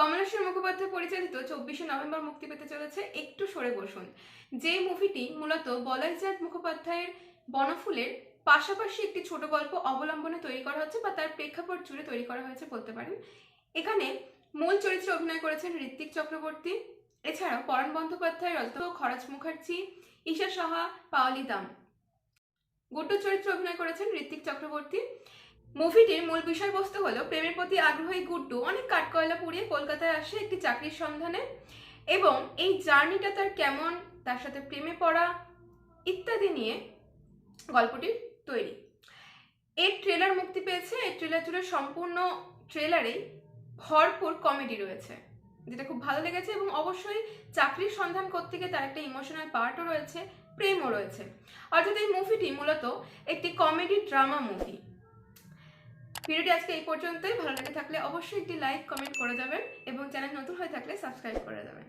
কমলেশ্বর মুখোপাধ্যায় পরিচালিত চব্বিশে নভেম্বর মুক্তি পেতে চলেছে একটু সরে বসুন। যে মুভিটি মূলত বলাইজাত মুখোপাধ্যায়ের বনফুলের পাশাপাশি একটি ছোট গল্প অবলম্বনে তৈরি করা হচ্ছে বা তার প্রেক্ষাপট জুড়ে তৈরি করা হয়েছে বলতে পারেন। এখানে মূল চরিত্রে অভিনয় করেছেন ঋত্বিক চক্রবর্তী। এছাড়াও পরাণ বন্দ্যোপাধ্যায়, রজত খরাজ মুখার্জি, ঈশা সাহা, পাওয়ালি দাম। গুড্ডু চরিত্রে অভিনয় করেছেন ঋত্বিক চক্রবর্তী। মুভিটির মূল বিষয়বস্তু হলো প্রেমের প্রতি আগ্রহী গুড্ডু অনেক কাঠকয়লা পুড়িয়ে কলকাতায় আসে একটি চাকরির সন্ধানে এবং এই জার্নিটা তার কেমন, তার সাথে প্রেমে পড়া ইত্যাদি নিয়ে গল্পটির তৈরি। এর ট্রেলার মুক্তি পেয়েছে। এই ট্রেলার জুড়ে সম্পূর্ণ ট্রেলারেই ভরপুর কমেডি রয়েছে, যেটা খুব ভালো লেগেছে এবং অবশ্যই চাকরির সন্ধান করতে গিয়ে তার একটা ইমোশনাল পার্টও রয়েছে, প্রেমও রয়েছে। অর্থাৎ এই মুভিটি মূলত একটি কমেডি ড্রামা মুভি ভিডিওটি আজকে এই পর্যন্তই। ভালো লেগে থাকলে অবশ্যই একটি লাইক, কমেন্ট করে যাবেন এবং চ্যানেল নতুন হয়ে থাকলে সাবস্ক্রাইব করে যাবেন।